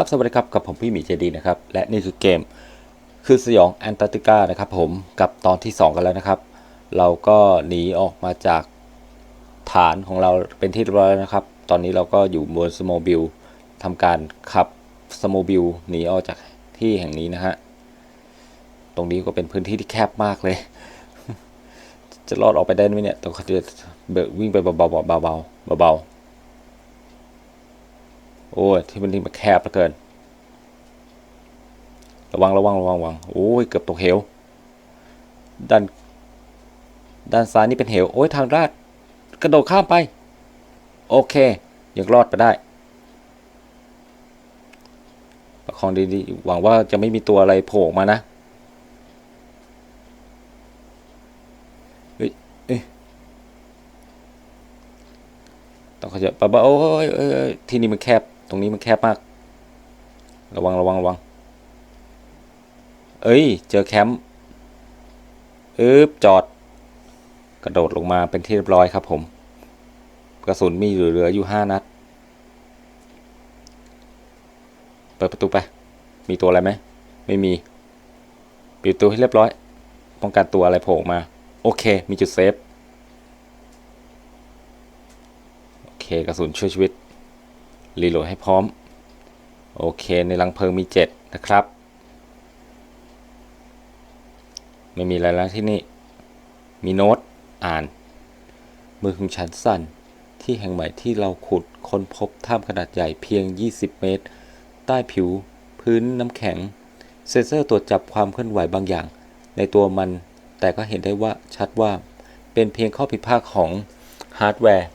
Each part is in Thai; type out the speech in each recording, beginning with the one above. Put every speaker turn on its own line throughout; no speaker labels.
ครับ สวัสดีครับ กับผมพี่หมีเจดีนะครับ และนี่คือเกมคือสยองแอนตาร์กติกานะครับผม กับตอนที่ 2 กันแล้วนะครับ เราก็หนีออกมาจากฐานของเราเป็นที่เรียบร้อยแล้วนะครับ ตอนนี้เราก็อยู่บนสโมบิลทำการขับสโมบิลหนีออกจากที่แห่งนี้นะฮะ ตรงนี้ก็เป็นพื้นที่ที่แคบมากเลย จะรอดออกไปได้ไหมเนี่ยต้องเขาจะเบิกวิ่งไปเบาๆเบาๆเบาๆเบาๆ โอ้ยที่มันที่มันแคบเหลือเกิน ระวังระวังระวังระวังโอ้ยเกือบตกเหวด้านด้านซ้ายนี่เป็นเหวโอ้ยทางลาดกระโดดข้ามไป โอเค ยังรอดไปได้ประคองดีๆหวังว่าจะไม่มีตัวอะไรโผล่มานะเฮ้ยเอ้ยต้องเขาจะปะปะโอ้ยเอ้ยเอ้ยที่นี่มันแคบ ตรงนี้มันแคบมาก ระวังระวังระวัง เอ้ย เจอแคมป์อึบจอด กระโดดลงมาเป็นที่เรียบร้อยครับผม กระสุนมีเหลืออยู่ห้านัด เปิดประตูไป มีตัวอะไรไหม ไม่มี ปิดประตูให้เรียบร้อย ป้องกันตัวอะไรโผล่มา โอเค มีจุดเซฟ โอเค กระสุนช่วยชีวิต รีโหลดให้พร้อม โอเค ในรังเพลิงมี 7 นะครับ ไม่มีอะไรแล้วที่นี่ มีโน้ต อ่าน มือของฉันสั่น ที่แห่งใหม่ที่เราขุดค้นพบถ้ำขนาดใหญ่เพียง 20 เมตร ใต้ผิว พื้นน้ำแข็ง เซ็นเซอร์ตรวจจับความเคลื่อนไหวบางอย่าง ในตัวมัน แต่ก็เห็นได้ว่าชัดว่า เป็นเพียงข้อผิดพลาดของฮาร์ดแวร์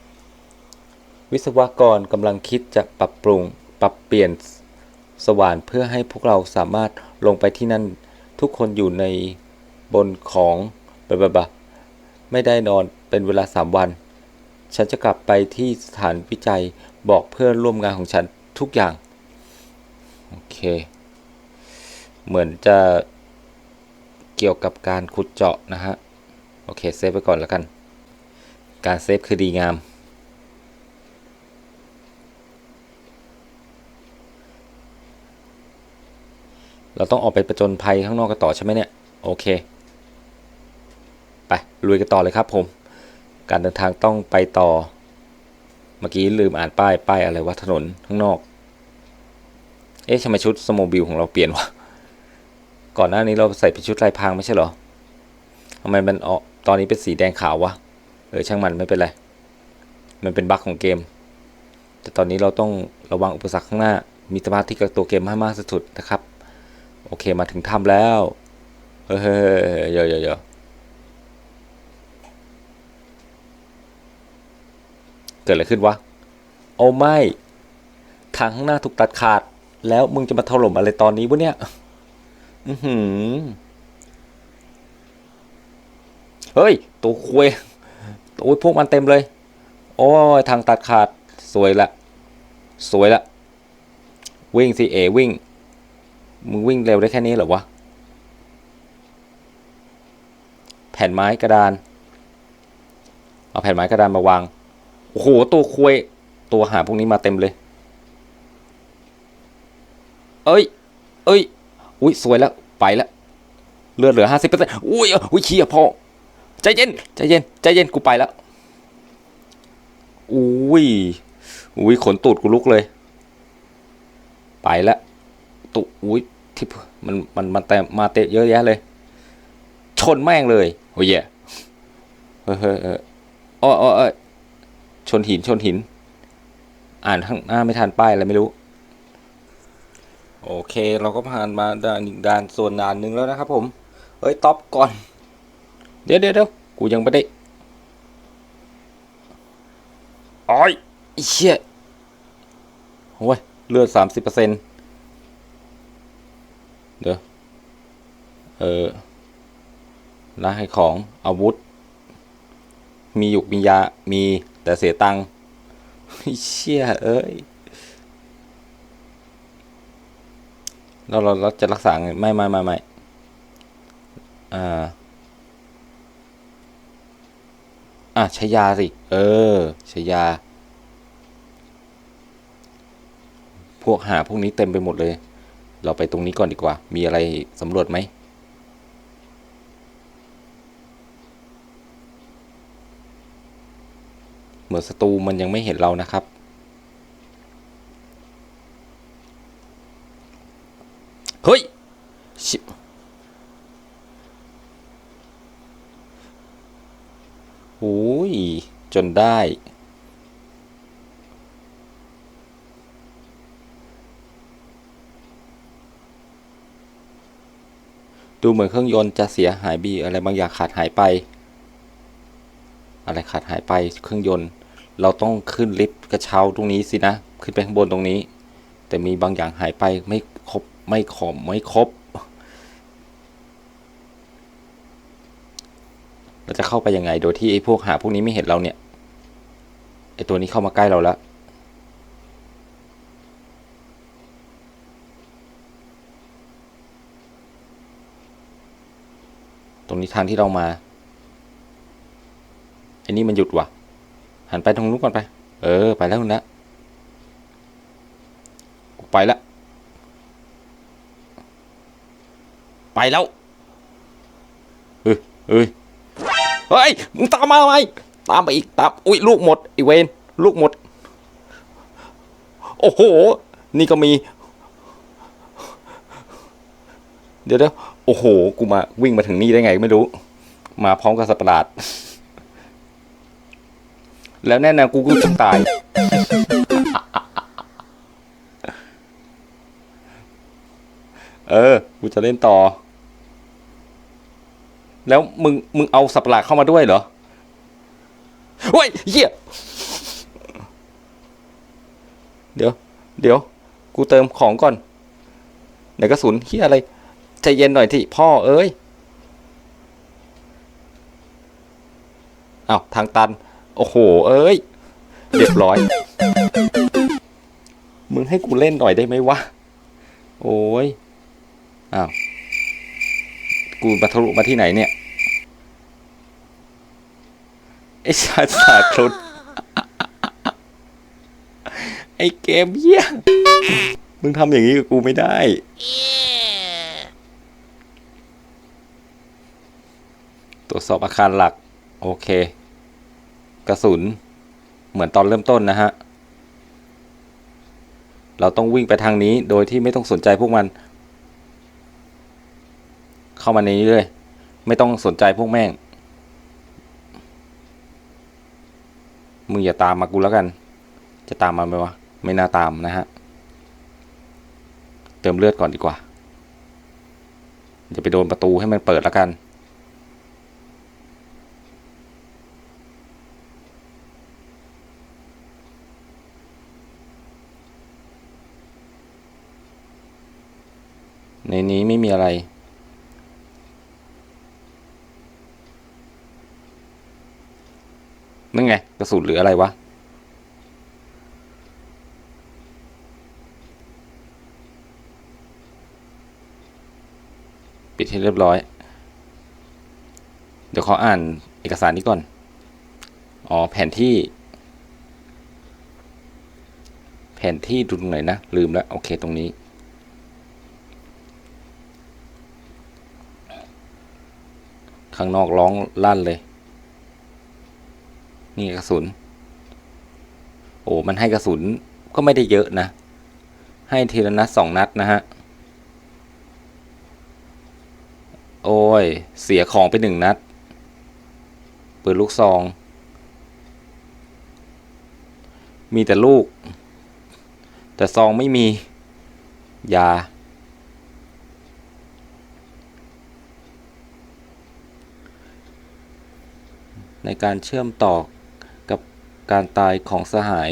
วิศวกรกำลังคิดจะปรับปรุง ปรับเปลี่ยนสว่านเพื่อให้พวกเราสามารถลงไปที่นั่น ทุกคนอยู่ในบนของบะบะบะไม่ได้นอนเป็นเวลาสามวัน ฉันจะกลับไปที่สถานวิจัยบอกเพื่อนร่วมงานของฉันทุกอย่าง โอเค เหมือนจะเกี่ยวกับการขุดเจาะนะฮะ โอเค เซฟไว้ก่อนแล้วกัน การเซฟคือดีงาม เราต้องออกไปประจนภัยข้างนอกกันต่อใช่ไหมเนี่ย โอเค ไปลุยกันต่อเลยครับผม การเดินทางต้องไปต่อ เมื่อกี้ลืมอ่านป้ายป้ายอะไรวะถนนข้างนอก เอ๊ะทำไมชุดสโมบิลของเราเปลี่ยนวะ ก่อนหน้านี้เราใส่เป็นชุดลายพรางไม่ใช่เหรอทำไมมันออกตอนนี้เป็นสีแดงขาววะ เออช่างมันไม่เป็นไร มันเป็นบั๊กของเกม แต่ตอนนี้เราต้องระวังอุปสรรคข้างหน้า มีสมาธิกับตัวเกมให้มากสุดนะครับ อเคมาถึงถ้ำแล้ว เฮ้ยเยเฮ้ยเฮ้ยเยอะเยอะเยอะเกิดอะไรขึ้นวะ โอ้ไม่ ทางข้างหน้าถูกตัดขาด แล้วมึงจะมาถล่มอะไรตอนนี้วะเนี่ย อือหือ เฮ้ย ตัวคุยโอ้ยพวกมันเต็มเลย โอ้ยทางตัดขาด สวยละ สวยละ วิ่งสิเอวิ่ง มึงวิ่งเร็วได้แค่นี้เหรอวะ แผ่นไม้กระดาน เอาแผ่นไม้กระดานมาวาง โอ้โห ตัวคุย ตัวหาพวกนี้มาเต็มเลย เอ้ย เอ้ย อุ้ยสวยแล้ว ไปแล้ว เลือดเหลือห้าสิบเปอร์เซ็นต์อุ้ยอุ้ยเชี่ยพอ ใจเย็น ใจเย็น ใจเย็น กูไปแล้ว อุ้ย อุ้ย ขนตูดกูลุกเลย ไปแล้วตุอุ้ย ที่มันมันมันแต่มาเตะเยอะแยะเลย ชนแม่งเลยโอ้ยเฮ้ยเฮ้ยเอ้ออ้อเอ้ยชนหินชนหิน อ่านข้างหน้าไม่ทันป้ายอะไรไม่รู้ โอเคเราก็ผ่านมาด่านด่านส่วนด่านหนึ่งแล้วนะครับผมเฮ้ยท็อปก่อน เดี๋ยวเดี๋ยวเดี๋ยวกูยังไม่ได้อ้อยเชี่ยโอ้ยเลือดสามสิบเปอร์เซ็นต์ เดี๋ยว เออร้านขายของอาวุธ มีหยุกมียา มีแต่เสียตังค์ไอ้เชี่ยเอ้ยเราเราเราจะรักษาไงไม่ไม่ไม่ไม่อ่า อะใช้ยาสิ เออใช้ยา พวกหาพวกนี้เต็มไปหมดเลย เราไปตรงนี้ก่อนดีกว่า มีอะไรสำรวจไหม เหมือนศัตรูมันยังไม่เห็นเรานะครับ เฮ้ยชิบโอ้ย จนได้ ดูเหมือนเครื่องยนต์จะเสียหายบีอะไรบางอย่างขาดหายไป อะไรขาดหายไปเครื่องยนต์ เราต้องขึ้นลิฟต์กระเช้าตรงนี้สินะ ขึ้นไปข้างบนตรงนี้ แต่มีบางอย่างหายไปไม่ครบไม่ขอมไม่ครบ เราจะเข้าไปยังไงโดยที่ไอ้พวกหาพวกนี้ไม่เห็นเราเนี่ยไอ้ตัวนี้เข้ามาใกล้เราแล้ว ตรง นี้ทางที่เรามาไอ้นี่มันหยุดว่ะ หันไปตรงนู้นก่อนไป เออ ไปแล้วนะไปแล้ว ไปแล้วเฮ้ยเฮ้ยเฮ้ยมึงตามมาไหมตามไปอีกตามอุ้ยลูกหมดไอเวนลูกหมด โอ้โห นี่ก็มี เดี๋ยวเดี๋ยวโอ้โห กูมาวิ่งมาถึงนี่ได้ไงไม่รู้ มาพร้อมกับสัตว์ประหลาด แล้วแน่นอนกูก็จะตาย เออ กูจะเล่นต่อ แล้วมึง มึงเอาสัตว์ประหลาดเข้ามาด้วยเหรอเฮ้ยเหี้ย เดี๋ยว เดี๋ยว กูเติมของก่อนไหนกระสุนเฮียอะไร ใจเย็นหน่อยที่พ่อเอ้ยอ้าวทางตัน โอ้โห เอ้ยเรียบร้อย มึงให้กูเล่นหน่อยได้ไหมวะ โอ้ยอ้าว กูมาทะลุมาที่ไหนเนี่ย ไอชาติศารครุฑไอเกมเหี้ยมึงทำอย่างนี้กับกูไม่ได้ ตรว จสอบอาคารหลัก โอเค กระสุน เหมือนตอนเริ่มต้นนะฮะ เราต้องวิ่งไปทางนี้โดยที่ไม่ต้องสนใจพวกมัน เข้ามาในนี้เลย ไม่ต้องสนใจพวกแม่ง มึงอย่าตามมากูแล้วกัน จะตามมาไหมวะ ไม่น่าตามนะฮะ เติมเลือดก่อนดีกว่าอย่าไปโดนประตูให้มันเปิดแล้วกัน ในนี้ไม่มีอะไร นั่นไง กระสุนหรืออะไรวะ ปิดให้เรียบร้อย เดี๋ยวขออ่านเอกสารนี้ก่อน อ๋อ แผนที่ แผนที่ดูตรงไหนนะ ลืมแล้ว โอเคตรงนี้ ข้างนอกร้องลั่นเลย นี่กระสุน โอ้มันให้กระสุนก็ไม่ได้เยอะนะ ให้ทีละนัดสองนัดนะฮะ โอ้ย เสียของไปหนึ่งนัดปืนลูกซอง มีแต่ลูก แต่ซองไม่มี ยา ในการเชื่อมต่อกับการตายของสหาย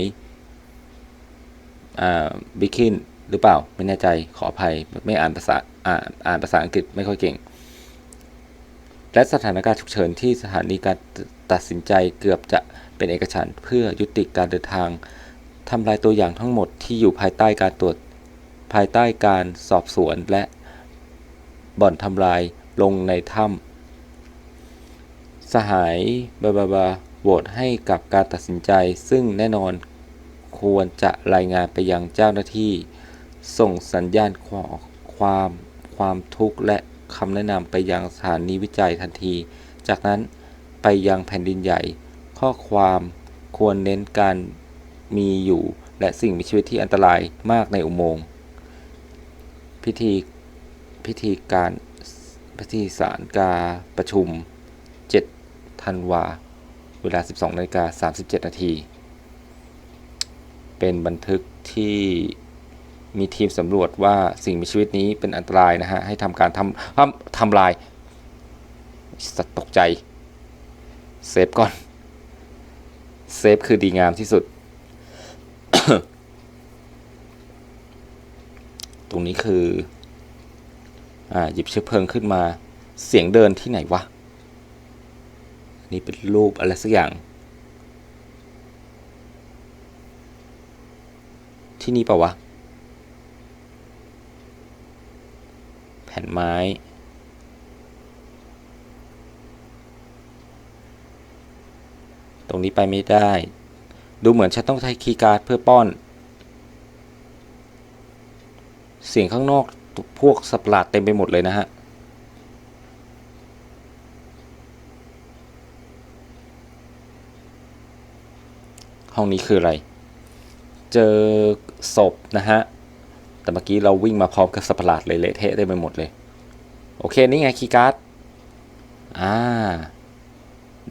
อ่าบิคินหรือเปล่า ไม่แน่ใจขออภัยไม่อ่านภาษาอ่านอ่านภาษาอังกฤษไม่ค่อยเก่ง และสถานการณ์ฉุกเฉินที่สถานีการตัดสินใจเกือบจะเป็นเอกฉันเพื่อยุติการเดินทางทำลายตัวอย่างทั้งหมดที่อยู่ภายใต้การตรวจภายใต้การสอบสวนและบ่อนทำลายลงในถ้ำ สหายบาบาบาโหวตให้กับการตัดสินใจ ซึ่งแน่นอนควรจะรายงานไปยังเจ้าหน้าที่ ส่งสัญญาณความความความทุกข์และคำแนะนำไปยังสถานีวิจัยทันที จากนั้นไปยังแผ่นดินใหญ่ ข้อความควรเน้นการมีอยู่และสิ่งมีชีวิตที่อันตรายมากในอุโมงค์พิธีพิธีการพิธีสารกาประชุม ธันวา เวลา 12นาฬิกา37 นาที เป็นบันทึกที่มีทีมสำรวจว่าสิ่งมีชีวิตนี้เป็นอันตรายนะฮะ ให้ทำการทำทำทำลาย สัตว์ตกใจ เซฟก่อน เซฟคือดีงามที่สุด ตรงนี้คือ อ่า หยิบเชื้อเพลิงขึ้นมา เสียงเดินที่ไหนวะ นี่เป็นรูปอะไรสักอย่าง ที่นี่เปล่าวะ แผ่นไม้ตรงนี้ไปไม่ได้ ดูเหมือนฉันต้องใช้คีย์การ์ดเพื่อป้อน เสียงข้างนอกพวกสัตว์ประหลาดเต็มไปหมดเลยนะฮะ ห้องนี้คืออะไร เจอศพนะฮะ แต่เมื่อกี้เราวิ่งมาพร้อมกับสัตว์ปหลาดเลยเละเทะได้ไปหมดเลย โอเค นี่ไงคีย์การ์ด อ่า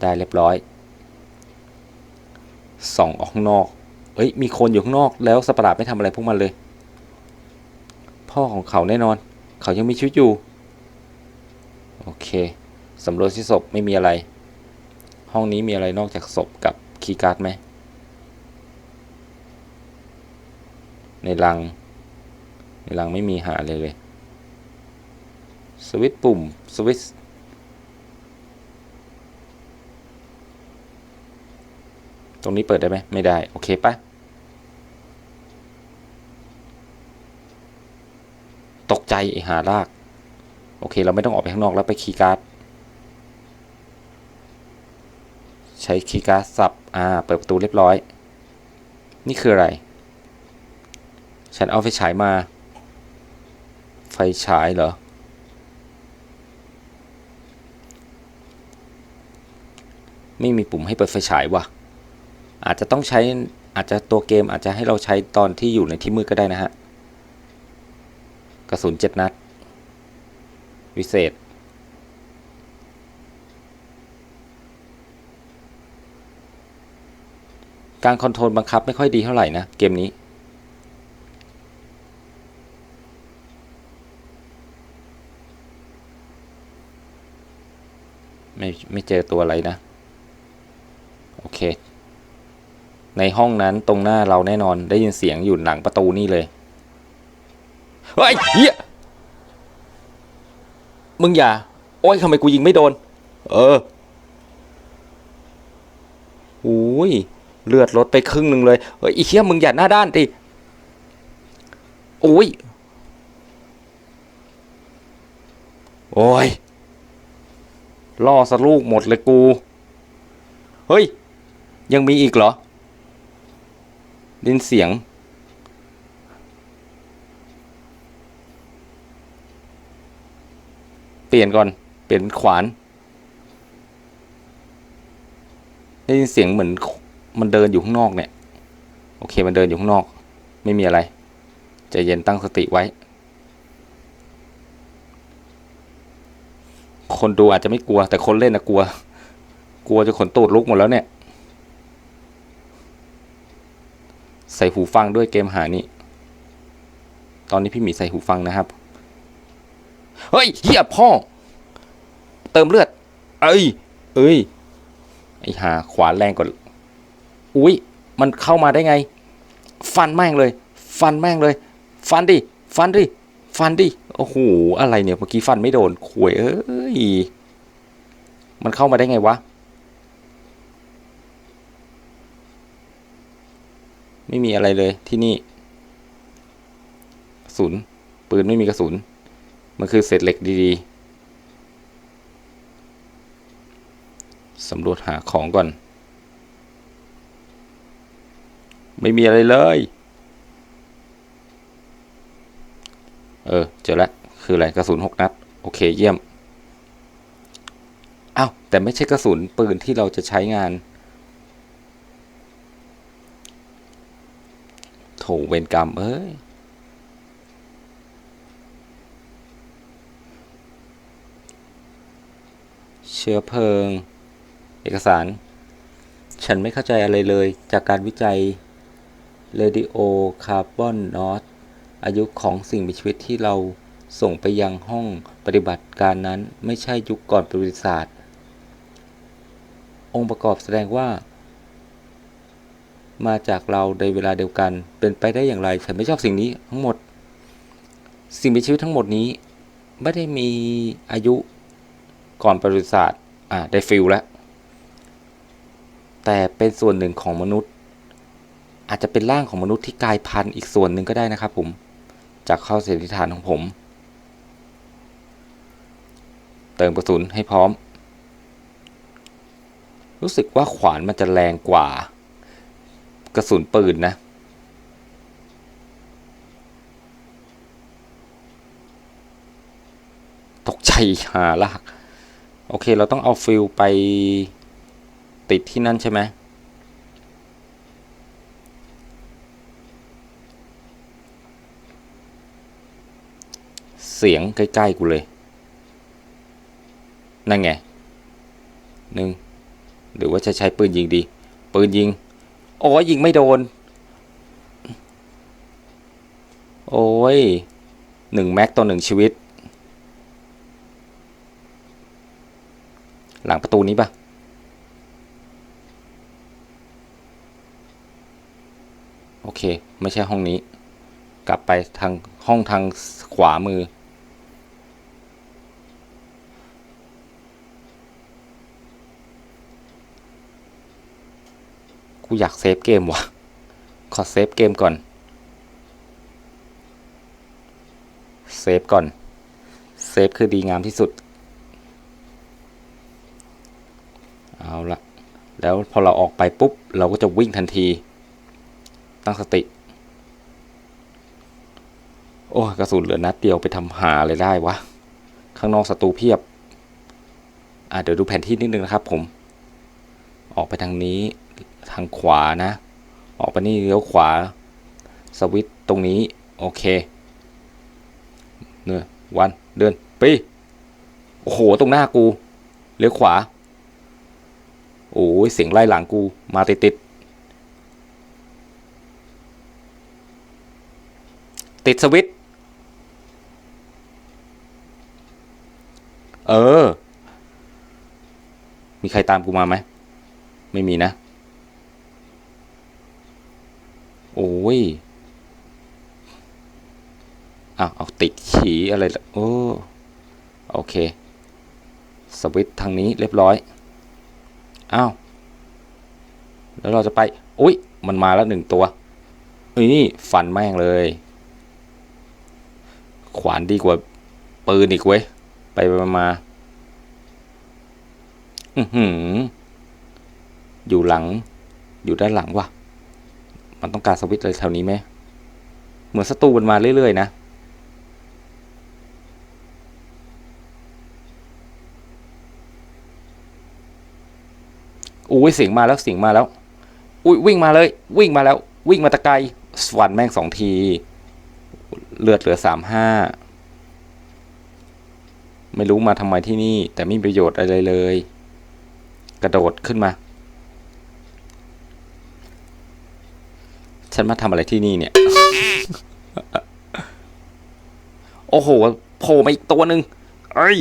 ได้เรียบร้อย ส่องออกข้างนอก เอ้ย มีคนอยู่ข้างนอก แล้วสัตว์ปหลาดไม่ทำอะไรพวกมันเลย พ่อของเขาแน่นอน เขายังมีชีวิตอยู่ โอเคสำรวจที่ศพไม่มีอะไร ห้องนี้มีอะไรนอกจากศพกับคีย์การ์ดไหม ในรัง ในรังไม่มีหาเลยเลย สวิตปุ่ม สวิตตรงนี้เปิดได้ไหมไม่ได้ โอเคปะตกใจไอหาลาก โอเค เราไม่ต้องออกไปข้างนอกแล้วไปคีย์การ์ด ใช้คีย์การ์ดสับ อ่า เปิดประตูเรียบร้อย นี่คืออะไร ฉันเอาไฟฉายมา ไฟฉายเหรอ ไม่มีปุ่มให้เปิดไฟฉายวะอาจจะต้องใช้อาจจะตัวเกมอาจจะให้เราใช้ตอนที่อยู่ในที่มืดก็ได้นะฮะ กระสุนเจ็ดนัด วิเศษ การคอนโทรลบังคับไม่ค่อยดีเท่าไหร่นะ เกมนี้ ไม่ไม่เจอตัวอะไรนะ โอเค ในห้องนั้นตรงหน้าเราแน่นอนได้ยินเสียงอยู่หลังประตูนี่เลยเฮ้ยเฮียมึงอย่า โอ้ยทำไมกูยิงไม่โดน เออโอ้ยเลือดลดไปครึ่งหนึ่งเลย เฮ้ยอีเฮียมึงอย่าหน้าด้านดิโอ้ย โอ้ย ล่อสลูกหมดเลยกู เฮ้ย ยังมีอีกเหรอ ดินเสียง เปลี่ยนก่อน เปลี่ยนเป็นขวาน ได้ยินเสียงเหมือนมันเดินอยู่ข้างนอกเนี่ย โอเคมันเดินอยู่ข้างนอก ไม่มีอะไร ใจเย็นตั้งสติไว้ คนดูอาจจะไม่กลัว แต่คนเล่นนะกลัว กลัวจะขนตูดลุกหมดแล้วเนี่ย ใส่หูฟังด้วยเกมหานี่ตอนนี้พี่หมีใส่หูฟังนะครับ เฮ้ยเฮียพ่อ เติมเลือด เอ้ย เอ้ย ไอหาขวานแรงกว่าอุ้ย มันเข้ามาได้ไง ฟันแม่งเลย ฟันแม่งเลย ฟันดิ ฟันดิ ฟันดิ โอ้โห อะไรเนี่ย เมื่อกี้ฟันไม่โดนขวยเอ้ย มันเข้ามาได้ไงวะ ไม่มีอะไรเลยที่นี่ กระสุน ปืนไม่มีกระสุน มันคือเศษเหล็กดีๆ สำรวจหาของก่อน ไม่มีอะไรเลย ออ เจอแล้วคืออะไรกระสุนหกนัด โอเคเยี่ยมอ้าวแต่ไม่ใช่กระสุนปืนที่เราจะใช้งาน โถเวรกรรม เอ้ย เชื้อเพลิง เอกสาร ฉันไม่เข้าใจอะไรเลยจากการวิจัย Radio Carbon n o t อ อายุของสิ่งมีชีวิตที่เราส่งไปยังห้องปฏิบัติการนั้นไม่ใช่ยุคก่อนประวัติศาสตร์ องค์ประกอบแสดงว่า มาจากเราในเวลาเดียวกันเป็นไปได้อย่างไร ฉันไม่ชอบสิ่งนี้ทั้งหมด สิ่งมีชีวิตทั้งหมดนี้ ไม่ได้มีอายุก่อนประวัติศาสตร์อ่าได้ฟิลแล้วแต่เป็นส่วนหนึ่งของมนุษย์ อาจจะเป็นร่างของมนุษย์ที่กลายพันธุ์อีกส่วนหนึ่งก็ได้นะครับผม จากข้อสันนิษฐานของผม เติมกระสุนให้พร้อม รู้สึกว่าขวานมันจะแรงกว่า กระสุนปืนนะ ตกใจหาลากโอเค เราต้องเอาฟิลไปติดที่นั่นใช่ไหม เสียงใกล้ๆกูเลย นั่นไงหนึ่งหรือว่าจะใช้ปืนยิงดี ปืนยิง โอ้ยยิงไม่โดน โอ้ยหนึ่งแม็กต่อหนึ่งชีวิต หลังประตูนี้ปะโอเค ไม่ใช่ห้องนี้ กลับไปทางห้องทางขวามือ กูอยากเซฟเกมวะขอเซฟเกมก่อน เซฟก่อน เซฟคือดีงามที่สุด เอาละแล้วพอเราออกไปปุ๊บ เราก็จะวิ่งทันที ตั้งสติ โอ้ยกระสุนเหลือนัดเดียวไปทำหาเลยได้วะ ข้างนอกศัตรูเพียบ อะเดี๋ยวดูแผนที่นิดนึงนะครับผม ออกไปทางนี้ ทางขวานะ ออกไปนี่เลี้ยวขวา สวิตตรงนี้ โอเคเนื้อวันเดินปีโอ้โห ตรงหน้ากู เลี้ยวขวา โอ้ยเสียงไล่หลังกูมาติดติดติดสวิตเออ มีใครตามกูมาไหม ไม่มีนะ โอ้ยอ้าวเอาติดฉีอะไรละโอ้โอเค สวิตช์ทางนี้เรียบร้อยอ้าวแล้วเราจะไปอุ้ยมันมาแล้วหนึ่งตัวนี่ฟันแม่งเลย ขวานดีกว่าปืนอีกเว้ย ไปไปมาอือหืออยู่หลัง อยู่ด้านหลังว่ะ มันต้องการสวิตช์อะไรแถวนี้ไหมเหมือนศัตรูมันมาเรื่อย ๆ นะ อุ้ยเสียงมาแล้วเสียงมาแล้ว อุ้ยวิ่งมาเลย วิ่งมาแล้ว วิ่งมาตะไกสวันแม่งสองที เลือดเหลือสามห้าไม่รู้มาทำไมที่นี่ แต่ไม่มีประโยชน์อะไรเลย กระโดดขึ้นมา ฉันมาทำอะไรที่นี่เนี่ย โอ้โหโผล่มาอีกตัวหนึ่งเอ้ย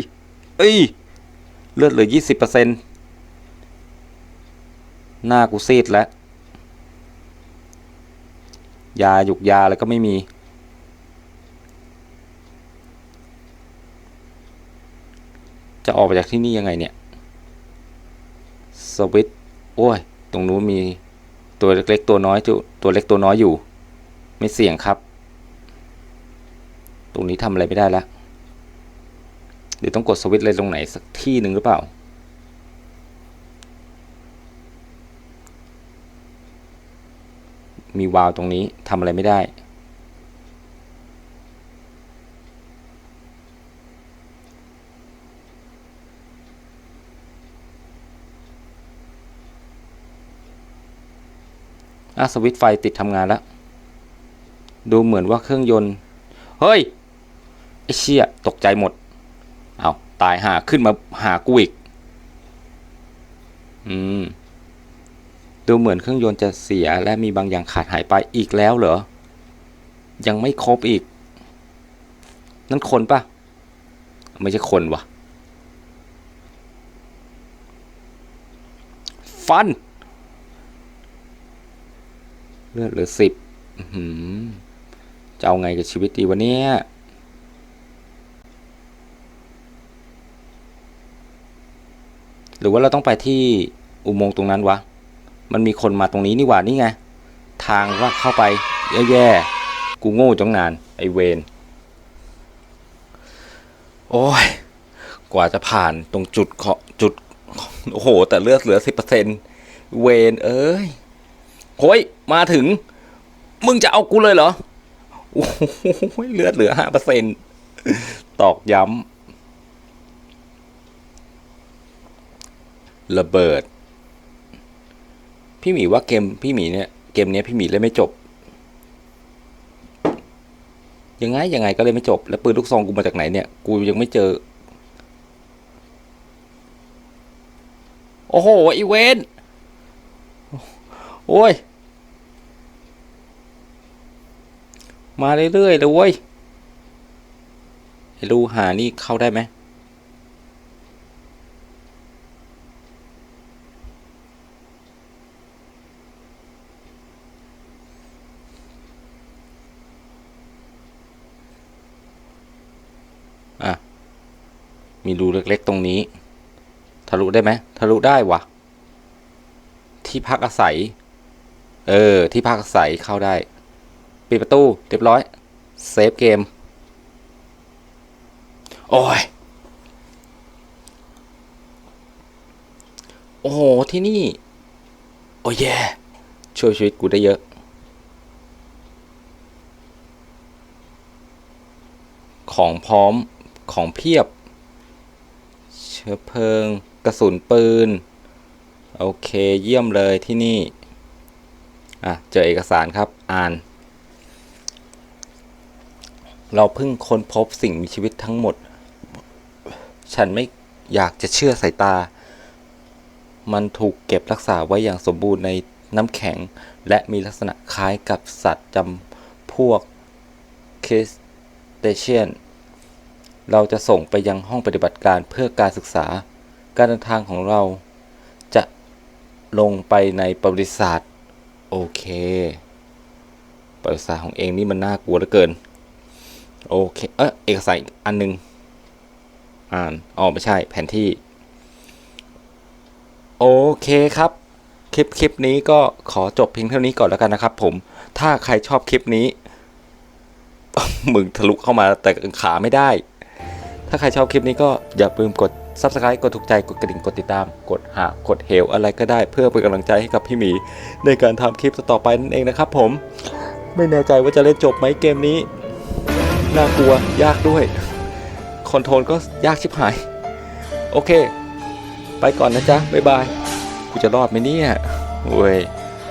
เอ้ย เลือดเหลือยี่สิบเปอร์เซ็นต์หน้ากูซีดแล้ว ยาหยุกยาอะไรก็ไม่มี จะออกไปจากที่นี่ยังไงเนี่ย สวิตโอ้ย ตรงนู้นมี ตัวเล็กๆตัวน้อยตัวเล็กตัวน้อยอยู่ ไม่เสี่ยงครับ ตรงนี้ทำอะไรไม่ได้แล้วเดี๋ยวต้องกดสวิตช์อะไรตรงไหนสักที่หนึ่งหรือเปล่า มีวาล์วตรงนี้ทำอะไรไม่ได้ อะสวิตไฟติดทำงานแล้ว ดูเหมือนว่าเครื่องยนต์ เฮ้ยไอเชี่ยตกใจหมด เอาตายหาขึ้นมาหากูอีก อืม ดูเหมือนเครื่องยนต์จะเสียและมีบางอย่างขาดหายไปอีกแล้วเหรอ ยังไม่ครบอีก นั่นคนปะไม่ใช่คนวะฟัน เลือดเหลือสิบจะเอาไงกับชีวิตดีวะเนี่ยหรือว่าเราต้องไปที่อุโมงค์ตรงนั้นวะ มันมีคนมาตรงนี้นี่หว่านี่ไง ทางว่าเข้าไป แย่ๆ กูโง่จังนาน ไอเวน โอ้ย กว่าจะผ่านตรงจุดเคาะจุด โอ้โห แต่เลือดเหลือสิบเปอร์เซ็นเวนเอ้ย โอ้ยมาถึง มึงจะเอากูเลยเหรอโอ้โหเลือดเหลือห้าเปอร์เซ็นตอกย้ำระเบิด พี่หมีว่าเกมพี่หมีเนี่ยเกมเนี้ยพี่หมีเล่นไม่จบ ยังไงยังไงก็เล่นไม่จบ แล้วปืนลูกซองกูมาจากไหนเนี่ย กูยังไม่เจอ โอ้โหอีเวนโอ้ย มาเรื่อยๆเลยเว้ยไอรูหานี่เข้าได้ไหมอะ มีรูเล็กๆตรงนี้ ทะลุได้ไหมทะลุได้วะที่พักอาศัย เออ ที่พักอาศัยเข้าได้ ปิดประตูเรียบร้อยเซฟเกม โอ้ย โอ้โห ที่นี่ โอ้ยแย่ช่วยชีวิตกูได้เยอะ ของพร้อมของเพียบ เชื้อเพลิง กระสุนปืน โอเคเยี่ยมเลยที่นี่ อะ เจอเอกสารครับอ่าน เราเพิ่งค้นพบสิ่งมีชีวิตทั้งหมด ฉันไม่อยากจะเชื่อสายตา มันถูกเก็บรักษาไว้อย่างสมบูรณ์ในน้ำแข็ง และมีลักษณะคล้ายกับสัตว์จำพวกค r สเตเชียน เราจะส่งไปยังห้องปฏิบัติการเพื่อการศึกษา การเดินทางของเราจะลงไปในประวัติศาสตร์ โอเค ประวัติศาสตร์ของเองนี่มันน่ากลัวเหลือเกิน โอเค เออเอกสารอันหนึง อ่านอ๋อไม่ใช่แผนที่ โอเคครับ คลิปคลิปนี้ก็ขอจบเพียงเท่านี้ก่อนแล้วกันนะครับ ผม ถ้าใครชอบคลิปนี้ มึงทะลุเข้ามาแต่ขาไม่ได้ ถ้าใครชอบคลิปนี้ก็อย่าลืมกด subscribe กดถูกใจ กดกระดิ่ง กดติดตาม กดหากดเฮลอะไรก็ได้เพื่อเป็นกำลังใจให้กับพี่หมี ในการทำคลิปต่อไปนั่นเองนะครับ ผม ไม่แน่ใจว่าจะเล่นจบไหมเกมนี้ น่ากลัวยากด้วย คอนโทรลก็ยากชิบหาย โอเค ไปก่อนนะจ๊ะ บ๊ายบาย กูจะรอดไหมเนี่ยเว้ย